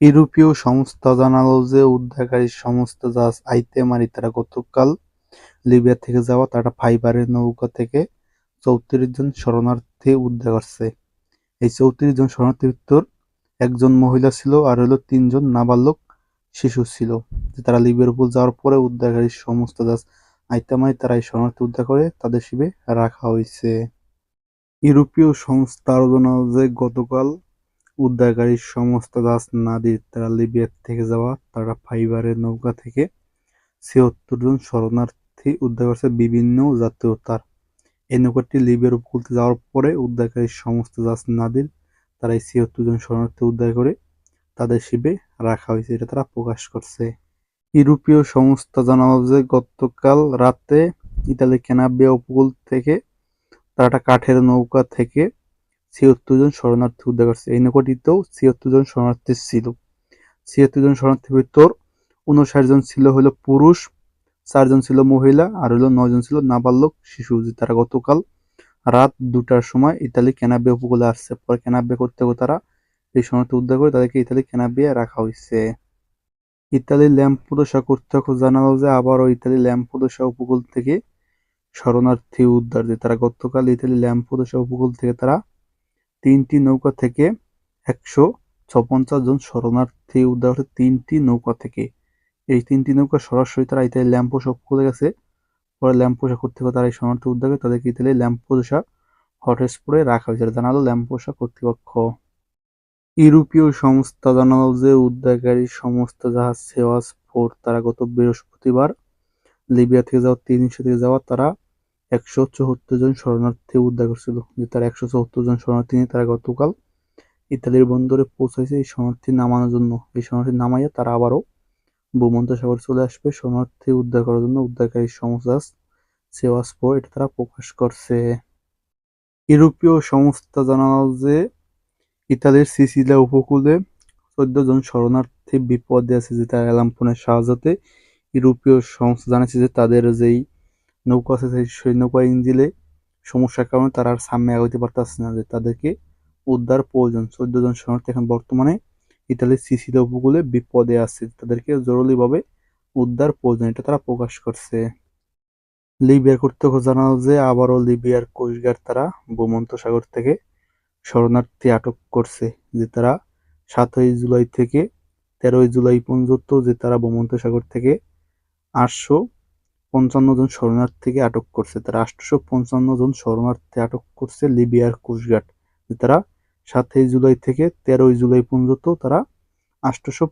ইউরোপীয় সংস্থা জানালো যে, উদ্ধারকারী সংস্থা জাহাজ আইতেমারি তারা গতকাল লিবিয়া থেকে যাওয়া তারা ফাইবারের নৌকা থেকে চৌত্রিশ জন শরণার্থী উদ্ধার করছে। এই চৌত্রিশ জন শরণার্থীর ভিতর একজন মহিলা ছিল আর হলো তিনজন নাবালক শিশু ছিল। যে তারা লিবিয়ার উপর যাওয়ার পরে উদ্ধারকারী সমস্ত জাহাজ আইতেমারি তারা এই শরণার্থী উদ্ধার করে তাদের শিবে রাখা হয়েছে। ইউরোপীয় সংস্থা আরও যে, গতকাল উদ্ধারকারী সমস্ত জাহাজ নাদির, তারা লিবিয়া থেকে যাওয়া, তারা ফাইবারের নৌকা থেকে ছিয়াত্তর জন শরণার্থী উদ্ধার করছে বিভিন্ন জাতীয়তার এই নৌকাটি লিবিয়ার উপকূল যাওয়ার পরে উদ্ধারকারী সমস্ত জাহাজ নাদির তারা এই ছিয়াত্তর জন শরণার্থী উদ্ধার করে তাদের শিবে রাখা হয়েছে, এটা তারা প্রকাশ করছে। ইউরোপীয় সংস্থা জানালো যে গতকাল রাতে ইতালি কেনাবিয়া উপকূল থেকে তারা একটা কাঠের নৌকা থেকে ছিয়াত্তর জন শরণার্থী উদ্ধার করছে। এই নৌকাটিতেও ছিয়াত্তর জন শরণার্থী ছিল। ছিয়াত্তর জন শরণার্থীর ভিতর উনষাট জন ছিল হলো পুরুষ চারজন ছিল মহিলা, আর হলো নয়জন ছিল নাবালক শিশু। যে তারা গতকাল রাত দুটার সময় ইতালি কেনাবে উপকূলে আসছে। পরে কেনাবে করতে তারা এই শরণার্থী উদ্ধার করে তাদেরকে ইতালি কেনাবিয়া রাখা হয়েছে। ইতালির ল্যাম্প ল্যাম্পুদোসা কর্তৃপক্ষ জানালো যে আবারও ইতালি ল্যাম্পুদোসা উপকূল থেকে শরণার্থী উদ্ধার। যে তারা গতকাল ইতালি ল্যাম্প ল্যাম্পুদোসা উপকূল থেকে তারা তিনটি নৌকা থেকে একশো ছপঞ্চাশ জন শরণার্থী উদ্ধার হচ্ছে তিনটি নৌকা থেকে। এই তিনটি নৌকা সরাসরি তারা ইতালি ল্যাম্পোসা খুলে গেছে। পরে ল্যাম্পোসা কর্তৃপক্ষ তারা এই শরণার্থী উদ্ধার তাদেরকে ইতালি ল্যাম্পোসা হটস্পটে রাখা হয়েছে। জানালো ল্যাম্পোসা কর্তৃপক্ষ। ইউরোপীয় সংস্থা জানালো যে উদ্ধারকারী সমস্ত জাহাজ সেওয়াস ফোর তারা গত বৃহস্পতিবার লিবিয়া থেকে যাওয়া তিনশো থেকে যাওয়া, তারা একশো চৌহত্তর জন শরণার্থী উদ্ধার করছিল। যে তার একশো চৌহত্তর জন শরণার্থী নিয়ে তারা গতকাল ইতালির বন্দরে পৌঁছাইছে এই শরণার্থী নামানোর জন্য। এই শরণার্থী নামাইয়া তারা আবারও ভূমধ্যসাগর চলে আসবে। শরণার্থী উদ্ধার করার জন্য উদ্ধারকারী সংস্থা সেওয়াসপো এটা তারা প্রকাশ করছে। ইউরোপীয় সংস্থা জানালো যে ইতালির সিসিলিয়া উপকূলে চোদ্দ জন শরণার্থী বিপদে আছে। যে তারা অ্যালাম্পনের সাহায্যতে ইউরোপীয় সংস্থা জানাচ্ছে যে তাদের যেই নৌকা আছে, সেই নৌকা ইঞ্জিলে সমস্যার কারণে তারা আর সামনে আগাইতে পারতেছে না যে তাদেরকে উদ্ধার প্রয়োজন। চোদ্দ জন শরণার্থী এখন বর্তমানে ইতালির সিসিলিয়া উপকূলে বিপদে আছে, তাদেরকে জরুরিভাবে উদ্ধার প্রয়োজন, এটা তারা প্রকাশ করছে। লিবিয়ার কর্তৃপক্ষ জানালো যে আবারও লিবিয়ার কোস্টগার্ড তারা ভূমন্ত সাগর থেকে শরণার্থী আটক করছে, যে তারা সাতই জুলাই থেকে তেরোই জুলাই পর্যন্ত যে তারা ভূমন্ত সাগর থেকে আটশো পঞ্চান্ন জন শরণার্থীকে আটক করছে। তারা আটশো পঞ্চান্ন জন শরণার্থী আটক করছে লিবিয়ার কোস্টগার্ড। তারা সাতই জুলাই থেকে তেরোই জুলাই পর্যন্ত তারা আটশোশো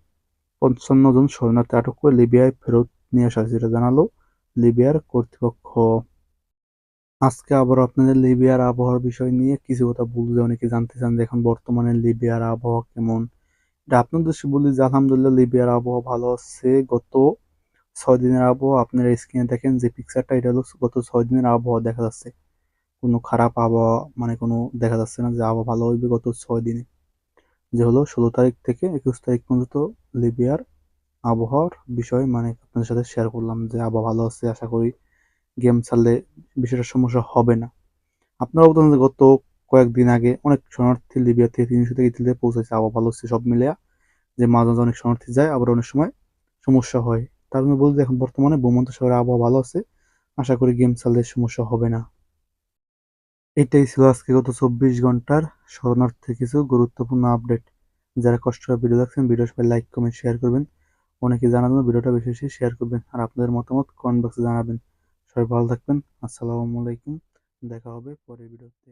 পঞ্চান্ন জন শরণার্থী আটক করে লিবিয়ায় ফেরত নিয়ে আসা যেটা জানালো লিবিয়ার কর্তৃপক্ষ। আজকে আবার আপনাদের লিবিয়ার আবহাওয়ার বিষয় নিয়ে কিছু কথা বলতে অনেকে জানতে চান যে এখন বর্তমানে লিবিয়ার আবহাওয়া কেমন। এটা আপনাদের বলি যে আলহামদুলিল্লাহ লিবিয়ার আবহাওয়া ভালো আছে। গত ছয় দিনের আবহাওয়া। আপনারা স্ক্রিনে দেখেন যে পিকচারটা এটা হলো গত ছয় দিনের আবহাওয়া দেখা যাচ্ছে। কোনো খারাপ আবহাওয়া মানে কোনো দেখা যাচ্ছে না যে আবহাওয়া ভালো হইবে গত ছয় দিনে। যে হলো ষোলো তারিখ থেকে একুশ তারিখ পর্যন্ত লিবিয়ার আবহাওয়ার বিষয় মানে আপনাদের সাথে শেয়ার করলাম যে আবহাওয়া ভালো আছে, আশা করি গেম ছাড়লে বিষয়টা সমস্যা হবে না। আপনারাও বলতেন যে গত কয়েকদিন আগে অনেক শরণার্থী লিবিয়া থেকে তিনশো থেকে ইতালিতে পৌঁছেছে, আবহাওয়া ভালো হচ্ছে সব মিলিয়া। যে মাঝে মাঝে অনেক শরণার্থী যায়, আবার অনেক সময় সমস্যা হয়। তার জন্য বলতে এখন বর্তমানে ভূমন্ত শহরে আবহাওয়া ভালো আছে। আশা করি গেম চাললে সমস্যা হবে না। এটাই ছিল আজকে গত চব্বিশ ঘণ্টার শরণার্থী কিছু গুরুত্বপূর্ণ আপডেট। যারা কষ্ট করে ভিডিও দেখছেন ভিডিও সবাই লাইক কমেন্ট শেয়ার করবেন। অনেকে জানার জন্য ভিডিওটা বেশি বেশি শেয়ার করবেন আর আপনাদের মতামত কমেন্ট বক্সে জানাবেন। সবাই ভালো থাকবেন। আসসালামু আলাইকুম। দেখা হবে পরের ভিডিওতে।